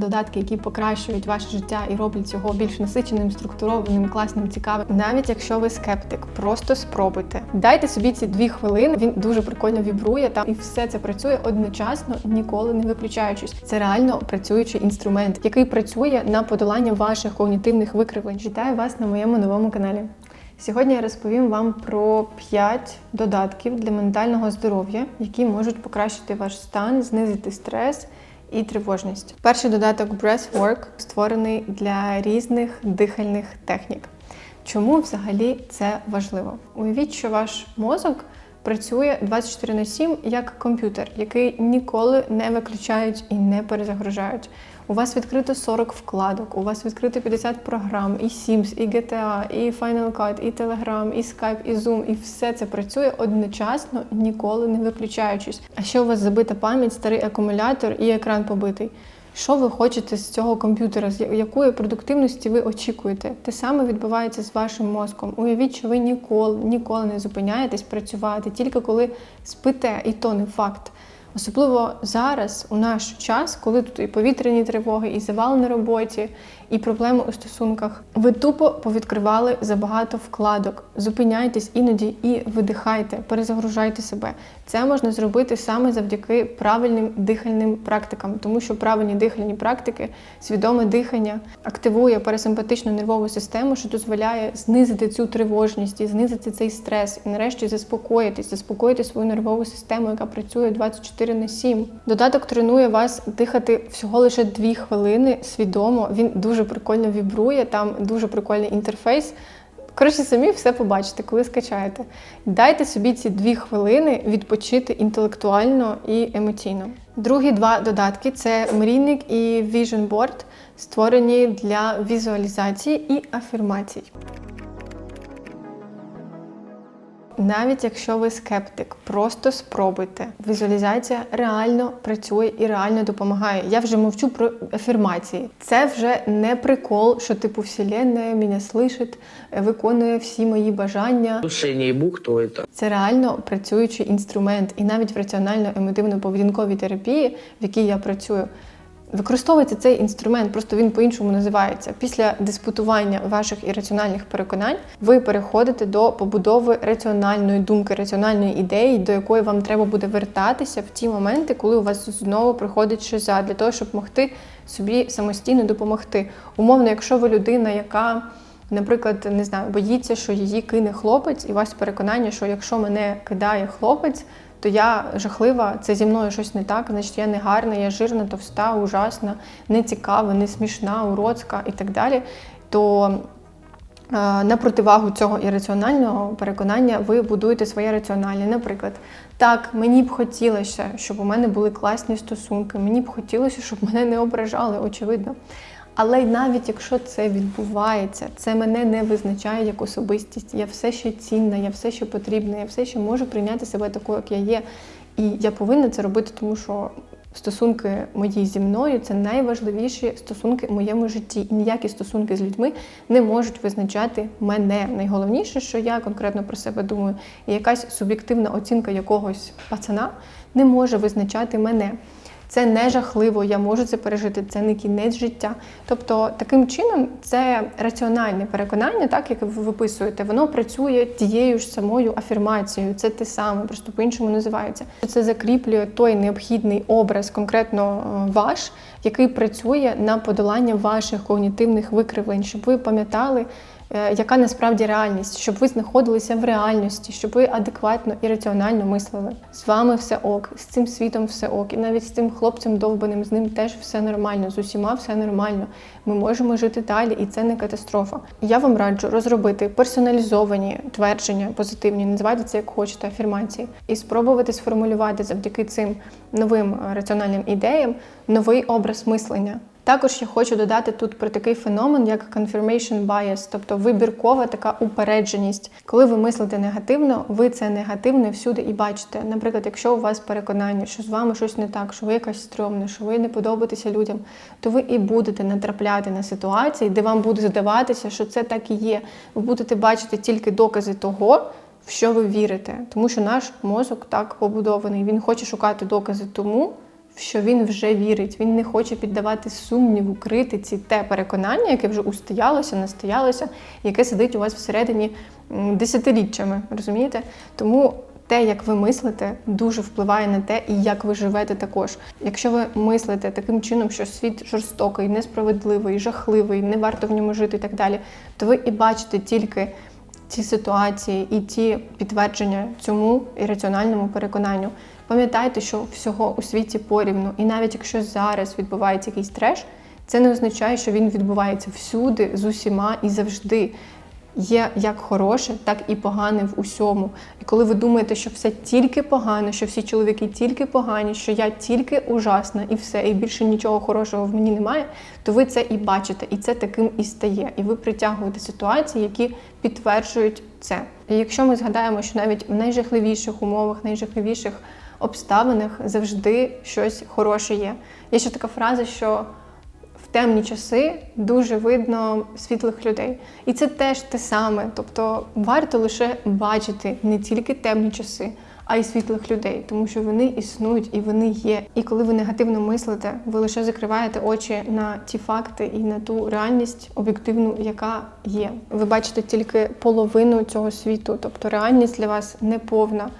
Додатки, які покращують ваше життя і роблять його більш насиченим, структурованим, класним, цікавим. Навіть якщо ви скептик, просто спробуйте. Дайте собі ці дві хвилини. Він дуже прикольно вібрує там і все це працює одночасно, ніколи не виключаючись. Це реально працюючий інструмент, який працює на подолання ваших когнітивних викривлень. Вітаю вас на моєму новому каналі. Сьогодні я розповім вам про 5 додатків для ментального здоров'я, які можуть покращити ваш стан, знизити стрес і тривожність. Перший додаток Breathwork створений для різних дихальних технік. Чому взагалі це важливо? Уявіть, що ваш мозок працює 24 на 7 як комп'ютер, який ніколи не виключають і не перезагружають. У вас відкрито 40 вкладок, у вас відкрито 50 програм, і Sims, і GTA, і Final Cut, і Telegram, і Skype, і Zoom, і все це працює одночасно, ніколи не виключаючись. А ще у вас забита пам'ять, старий акумулятор і екран побитий. Що ви хочете з цього комп'ютера? З якої продуктивності ви очікуєте? Те саме відбувається з вашим мозком. Уявіть, що ви ніколи, ніколи не зупиняєтесь працювати, тільки коли спите, і то не факт. Особливо зараз, у наш час, коли тут і повітряні тривоги, і завал на роботі, і проблеми у стосунках, ви тупо повідкривали забагато вкладок. Зупиняйтесь іноді і видихайте, перезагружайте себе. Це можна зробити саме завдяки правильним дихальним практикам, тому що правильні дихальні практики, свідоме дихання активує парасимпатичну нервову систему, що дозволяє знизити цю тривожність і знизити цей стрес, і нарешті заспокоїтись, заспокоїти свою нервову систему, яка працює 24 на 7. Додаток тренує вас дихати всього лише 2 хвилини свідомо. Він дуже прикольно вібрує, там дуже прикольний інтерфейс. Коротше, самі все побачите, коли скачаєте. Дайте собі ці дві хвилини відпочити інтелектуально і емоційно. Другі два додатки це мрійник і Vision Board, створені для візуалізації і афірмацій. Навіть якщо ви скептик, просто спробуйте. Візуалізація реально працює і реально допомагає. Я вже мовчу про афірмації. Це вже не прикол, що типу Вселенная мене слышить, виконує всі мої бажання. Не ебу, кто это. Це реально працюючий інструмент, і навіть в раціонально-емоцивно-поведінковій терапії, в якій я працюю. Використовується цей інструмент, просто він по-іншому називається. Після диспутування ваших ірраціональних переконань ви переходите до побудови раціональної думки, раціональної ідеї, до якої вам треба буде вертатися в ті моменти, коли у вас знову приходить шиза, для того, щоб могти собі самостійно допомогти. Умовно, якщо ви людина, яка Наприклад, не знаю, боїться, що її кине хлопець, і у вас переконання, що якщо мене кидає хлопець, то я жахлива, це зі мною щось не так, значить я не гарна, я жирна, товста, ужасна, не цікава, не смішна, уродська і так далі. То е, на противагу цього ірраціонального переконання ви будуєте своє раціональне. Наприклад, так, мені б хотілося, щоб у мене були класні стосунки, мені б хотілося, щоб мене не ображали, очевидно. Але й навіть якщо це відбувається, це мене не визначає як особистість. Я все ще цінна, я все ще потрібна, я все ще можу прийняти себе такою, як я є. І я повинна це робити, тому що стосунки мої зі мною це найважливіші стосунки в моєму житті. І ніякі стосунки з людьми не можуть визначати мене. Найголовніше, що я конкретно про себе думаю, і якась суб'єктивна оцінка якогось пацана не може визначати мене. Це не жахливо, я можу це пережити, це не кінець життя. Тобто, таким чином, це раціональне переконання, так як ви виписуєте, воно працює тією ж самою афірмацією. Це те саме, просто по-іншому називається. Це закріплює той необхідний образ, конкретно е, ваш, який працює на подолання ваших когнітивних викривлень, щоб ви пам'ятали. Е, Яка насправді реальність, щоб ви знаходилися в реальності, щоб ви адекватно і раціонально мислили. З вами все ок, з цим світом все ок, і навіть з цим хлопцем довбаним, з ним теж все нормально, з усіма все нормально. Ми можемо жити далі, і це не катастрофа. Я вам раджу розробити персоналізовані твердження, позитивні, називайте це як хочете, афірмації, і спробувати сформулювати завдяки цим новим е, раціональним ідеям новий образ мислення. Також я хочу додати тут про такий феномен, як confirmation bias, тобто вибіркова така упередженість. Коли ви мислите негативно, ви це негативне всюди і бачите. Наприклад, якщо у вас переконання, що з вами щось не так, що ви якась стрьомна, що ви не подобаєтеся людям, то ви і будете натрапляти на ситуації, де вам буде здаватися, що це так і є. Ви будете бачити тільки докази того. В що ви вірите, тому що наш мозок так побудований. Він хоче шукати докази тому, що він вже вірить, він не хоче піддавати сумніву, критиці те переконання, яке вже устоялося, настоялося, яке сидить у вас всередині м, десятиліттями. Розумієте? Тому те, як ви мислите, дуже впливає на те, і як ви живете також. Якщо ви мислите таким чином, що світ жорстокий, несправедливий, жахливий, не варто в ньому жити і так далі, то ви і бачите тільки ці ситуації і ті підтвердження цьому ірраціональному переконанню. Пам'ятайте, що всього у світі порівну, і навіть якщо зараз відбувається якийсь треш, це не означає, що він відбувається всюди, з усіма і завжди. Є як хороше, так і погане в усьому. І коли ви думаєте, що все тільки погано, що всі чоловіки тільки погані, що я тільки ужасна і все, і більше нічого хорошого в мені немає, то ви це і бачите, і це таким і стає. І ви притягуєте ситуації, які підтверджують це. І якщо ми згадаємо, що навіть в найжахливіших умовах, найжахливіших обставинах завжди щось хороше є. Є ще така фраза, що темні часи дуже видно світлих людей. І це теж те саме. Тобто варто лише бачити не тільки темні часи, а й світлих людей, тому що вони існують і вони є. І коли ви негативно мислите, ви лише закриваєте очі на ті факти і на ту реальність об'єктивну, яка є. Ви бачите тільки половину цього світу, тобто реальність для вас не повна.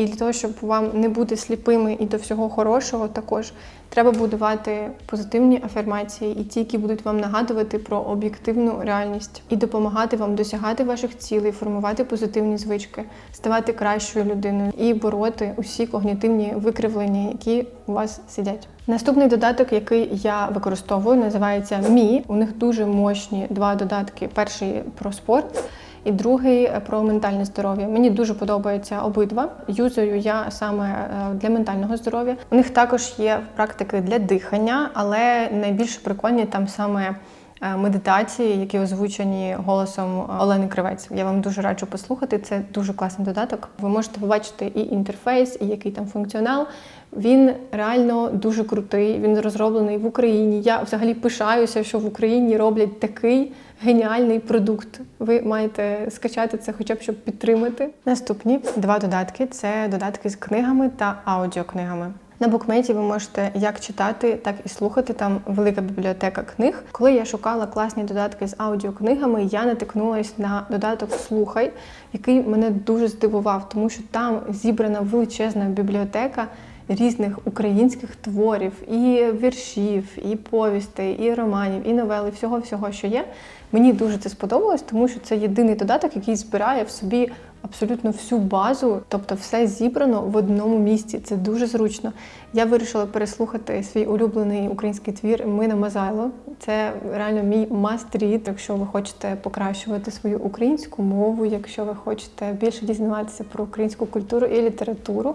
І для того, щоб вам не бути сліпими і до всього хорошого, також треба будувати позитивні афірмації і ті, які будуть вам нагадувати про об'єктивну реальність і допомагати вам досягати ваших цілей, формувати позитивні звички, ставати кращою людиною і бороти усі когнітивні викривлення, які у вас сидять. Наступний додаток, який я використовую, називається Мі. У них дуже мощні два додатки. Перший про спорт і другий про ментальне здоров'я. Мені дуже подобаються обидва. Юзаю я саме е, для ментального здоров'я. У них також є практики для дихання, але найбільш прикольні там саме. е, Медитації, які озвучені голосом Олени Кривець. Я вам дуже раджу послухати. Це дуже класний додаток. Ви можете побачити і інтерфейс, і який там функціонал. Він реально дуже крутий. Він розроблений в Україні. Я взагалі пишаюся, що в Україні роблять такий геніальний продукт. Ви маєте скачати це, хоча б щоб підтримати. Наступні два додатки це додатки з книгами та аудіокнигами. На букметі ви можете як читати, так і слухати. Там велика бібліотека книг. Коли я шукала класні додатки з аудіокнигами, я натикнулася на додаток Слухай, який мене дуже здивував, тому що там зібрана величезна бібліотека різних українських творів, і віршів, і повістей, і романів, і новели, всього всього, що є. Мені дуже це сподобалось, тому що це єдиний додаток, який збирає в собі абсолютно всю базу, тобто все зібрано в одному місці. Це дуже зручно. Я вирішила переслухати свій улюблений український твір Мина Мазайло. Це реально мій must-read, якщо ви хочете покращувати свою українську мову, якщо ви хочете більше дізнаватися про українську культуру і літературу.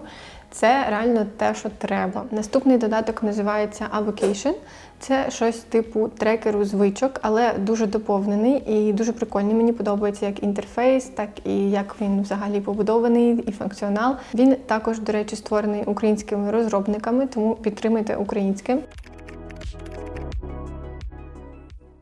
Це реально те, що треба. Наступний додаток називається Avocation. Це щось типу трекеру звичок, але дуже доповнений і дуже прикольний. Мені подобається як інтерфейс, так і як він взагалі побудований, і функціонал. Він також, до речі, створений українськими розробниками, тому підтримайте українське.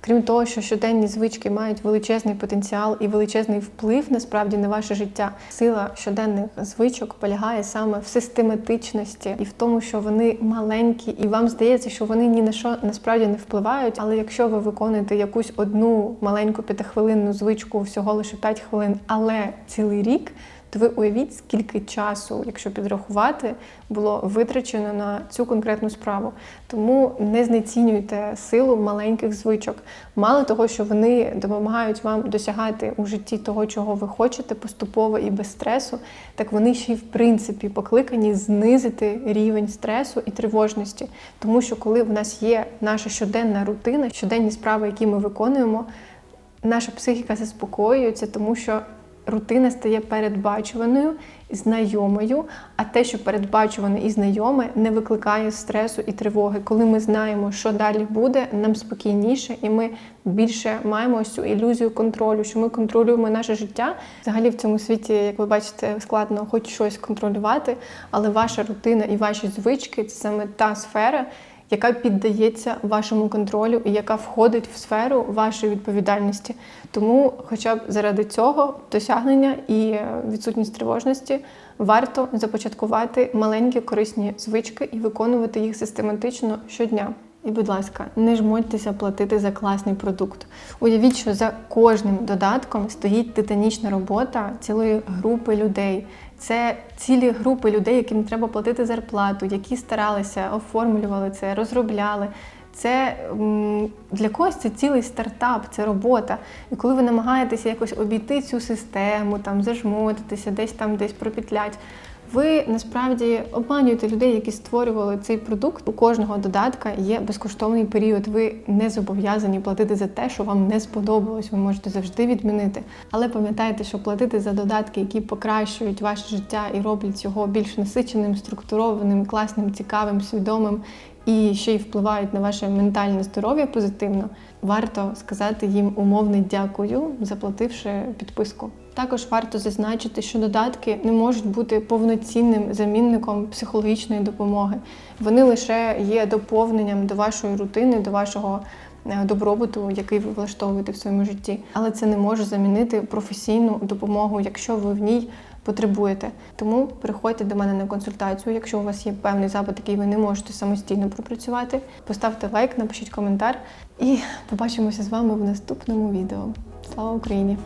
Крім того, що щоденні звички мають величезний потенціал і величезний вплив насправді на ваше життя. Сила щоденних звичок полягає саме в систематичності і в тому, що вони маленькі, і вам здається, що вони ні на що насправді не впливають. Але якщо ви виконуєте якусь одну маленьку п'ятихвилинну звичку всього лише 5 хвилин, але цілий рік. То ви уявіть, скільки часу, якщо підрахувати, було витрачено на цю конкретну справу. Тому не знецінюйте силу маленьких звичок. Мало того, що вони допомагають вам досягати у житті того, чого ви хочете, поступово і без стресу, так вони ще й в принципі покликані знизити рівень стресу і тривожності. Тому що коли в нас є наша щоденна рутина, щоденні справи, які ми виконуємо, наша психіка заспокоюється, тому що рутина стає передбачуваною, знайомою, а те, що передбачуване і знайоме, не викликає стресу і тривоги. Коли ми знаємо, що далі буде, нам спокійніше, і ми більше маємо ось цю ілюзію контролю, що ми контролюємо наше життя. Взагалі в цьому світі, як ви бачите, складно хоч щось контролювати, але ваша рутина і ваші звички це саме та сфера яка піддається вашому контролю і яка входить в сферу вашої відповідальності. Тому, хоча б заради цього досягнення і відсутність тривожності Варто започаткувати маленькі корисні звички і виконувати їх систематично щодня. І, будь ласка, не жмотьтеся платити за класний продукт. Уявіть, що за кожним додатком стоїть титанічна робота цілої групи людей. Це цілі групи людей, яким треба платити зарплату, які старалися, оформлювали це, розробляли. Це для когось це цілий стартап, це робота. І коли ви намагаєтеся якось обійти цю систему, там зажмотитися, десь там десь пропітлять, ви насправді обманюєте людей, які створювали цей продукт. У кожного додатка є безкоштовний період. Ви не зобов'язані платити за те, що вам не сподобалось. Ви можете завжди відмінити. Але пам'ятайте, що платити за додатки, які покращують ваше життя і роблять його більш насиченим, структурованим, класним, цікавим, свідомим і ще й впливають на ваше ментальне здоров'я позитивно, варто сказати їм умовне дякую, заплативши підписку. Також варто зазначити, що додатки не можуть бути повноцінним замінником психологічної допомоги. Вони лише є доповненням до вашої рутини, до вашого е, добробуту, який ви влаштовуєте в своєму житті. Але це не може замінити професійну допомогу, якщо ви в ній потребуєте. Тому приходьте до мене на консультацію, якщо у вас є певний запит, який ви не можете самостійно пропрацювати. Поставте лайк, напишіть коментар і побачимося з вами в наступному відео. Слава Україні!